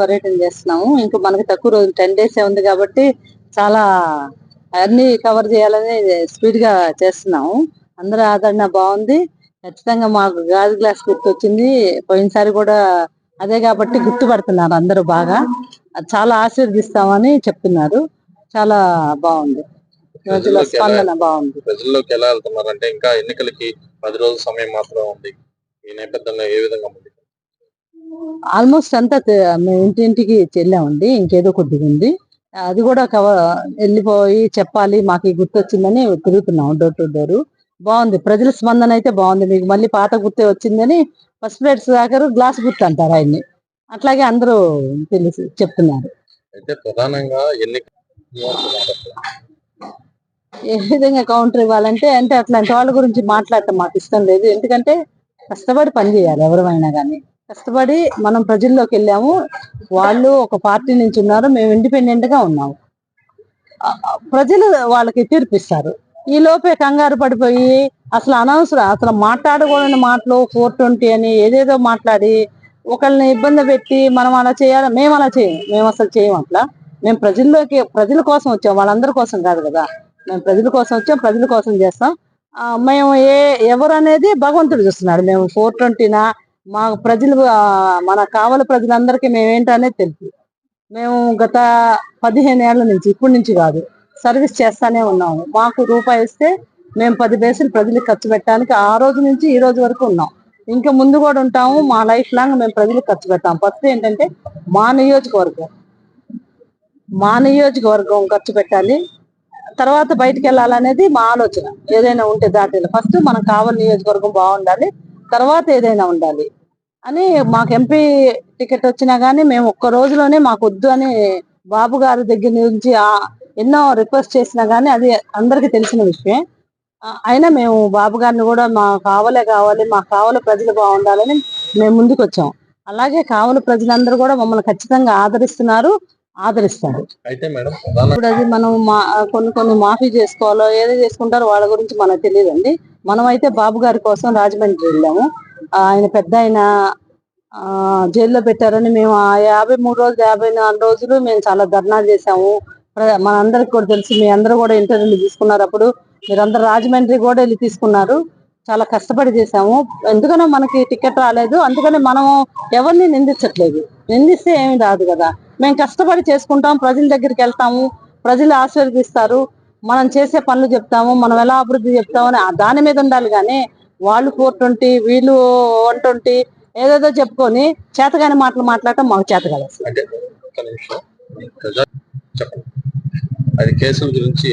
పర్యటన చేస్తున్నాము. ఇంకా మనకి తక్కువ రోజు టెన్ డేస్ ఉంది కాబట్టి చాలా అన్ని కవర్ చేయాలని స్పీడ్గా చేస్తున్నాము. అందరి ఆదరణ బాగుంది. ఖచ్చితంగా మాకు గాజు గ్లాస్ గుర్తొచ్చింది. పోయినసారి కూడా అదే కాబట్టి గుర్తుపడుతున్నారు అందరూ బాగా. అది చాలా ఆశీర్దిస్తామని చెప్తున్నారు. చాలా బాగుంది. స్పందన బాగుంది. ప్రజల్లోకి ఎలా వెళ్తున్నారు అంటే ఇంకా ఎన్నికలకి పది రోజుల సమయం మాత్రం ఉంది. ఈ నేపథ్యంలో ఏ విధంగా ఆల్మోస్ట్ అంతా ఇంటింటికి చెల్లామండి ఇంకేదో కొద్దిగా ఉంది. అది కూడా కవర్ వెళ్ళిపోయి చెప్పాలి మాకు గుర్తొచ్చిందని తిరుగుతున్నాం డోర్ టు డోర్ బాగుంది ప్రజల స్పందన అయితే బాగుంది. మీకు మళ్ళీ పాత గుర్తే వచ్చిందని ఫస్ట్ ప్లేట్ సుధాకర్ గ్లాస్ గుర్తు అంటారు ఆయన్ని. అట్లాగే అందరూ తెలిసి చెప్తున్నారు. అయితే ప్రధానంగా ఎన్నిక ఏ విధంగా కౌంటర్ ఇవ్వాలంటే అంటే అట్లాంటి వాళ్ళ గురించి మాట్లాడటం మాకు ఇష్టం లేదు. ఎందుకంటే కష్టపడి పని చేయాలి ఎవరైనా కానీ కష్టపడి మనం ప్రజల్లోకి వెళ్ళాము. వాళ్ళు ఒక పార్టీ నుంచి ఉన్నారు. మేము ఇండిపెండెంట్గా ఉన్నాము. ప్రజలు వాళ్ళకి తీర్పిస్తారు ఈ లోపే కంగారు పడిపోయి అసలు అనవసరం. అసలు మాట్లాడకూడని మాటలు ఫోర్ ట్వంటీ అని ఏదేదో మాట్లాడి ఒకళ్ళని ఇబ్బంది పెట్టి మనం అలా చేయాలి? మేము అలా చేయం. మేము అసలు చేయం అట్లా. మేము ప్రజల్లోకి ప్రజల కోసం వచ్చాం. వాళ్ళందరి కోసం కాదు కదా. మేము ప్రజల కోసం వచ్చాం. ప్రజల కోసం చేస్తాం. మేము ఏ ఎవరు అనేది భగవంతుడు చూస్తున్నాడు. మేము ఫోర్ ట్వంటీనా మా ప్రజలు మన కావల ప్రజలందరికీ మేమేంటనేది తెలుసు. మేము గత పదిహేను ఏళ్ళ నుంచి ఇప్పటి నుంచి కాదు సర్వీస్ చేస్తానే ఉన్నాము. మాకు రూపాయి ఇస్తే మేము పది పైసలు ప్రజలకు ఖర్చు పెట్టడానికి ఆ రోజు నుంచి ఈ రోజు వరకు ఉన్నాం. ఇంకా ముందు కూడా ఉంటాము మా లైఫ్ లాంగ్ మేము ప్రజలకు ఖర్చు పెట్టాము ఫస్ట్ ఏంటంటే మా నియోజకవర్గం. మా నియోజకవర్గం ఖర్చు పెట్టాలి. తర్వాత బయటికి వెళ్ళాలనేది మా ఆలోచన. ఏదైనా ఉంటే దాటిలో. ఫస్ట్ మనం కావాలి నియోజకవర్గం బాగుండాలి తర్వాత ఏదైనా ఉండాలి. అని మాకు ఎంపీ టికెట్ వచ్చినా గానీ మేము ఒక్క రోజులోనే మాకు వద్దు అని బాబు గారి దగ్గర నుంచి ఎన్నో రిక్వెస్ట్ చేసినా గానీ అది అందరికీ తెలిసిన విషయం అయినా మేము బాబు గారిని కూడా మా కావలే కావాలి మా కావలి ప్రజలు బాగుండాలని మేము ముందుకు వచ్చాం. అలాగే కావలి ప్రజలందరూ కూడా మమ్మల్ని ఖచ్చితంగా ఆదరిస్తున్నారు ఆదరిస్తారు. అయితే మేడం ఇప్పుడు అది మనం మా కొన్ని కొన్ని మాఫీ చేసుకోవాలో ఏదో చేసుకుంటారో వాళ్ళ గురించి మనకు తెలియదండి. మనం అయితే బాబు గారి కోసం రాజమండ్రి వెళ్ళాము. ఆయన పెద్ద ఆయన ఆ, జైల్లో పెట్టారని మేము ఆ యాభై మూడు రోజులు యాభై నాలుగు రోజులు మేము చాలా ధర్నాలు చేసాము మనందరికి కూడా తెలుసు మీ అందరూ కూడా ఇంటర్వ్యూలు తీసుకున్నారు అప్పుడు. మీరందరూ రాజమండ్రి కూడా వెళ్ళి తీసుకున్నారు. చాలా కష్టపడి చేసాము ఎందుకనో మనకి టికెట్ రాలేదు. అందుకని మనం ఎవరిని నిందించట్లేదు. నిందిస్తే ఏమి రాదు కదా. మేము కష్టపడి చేసుకుంటాం ప్రజల దగ్గరికి వెళ్తాము ప్రజలు ఆశీర్వదిస్తారు. మనం చేసే పనులు చెప్తాము మనం ఎలా అభివృద్ధి చెప్తామని ఆ దాని మీద ఉండాలి కానీ వాళ్ళు ఫోర్ ట్వంటీ వీళ్ళు వన్ ట్వంటీ ఏదేదో చెప్పుకొని చేతగాని మాటలు మాట్లాడటం మాకు చేత కదా. అది కేసుల గురించి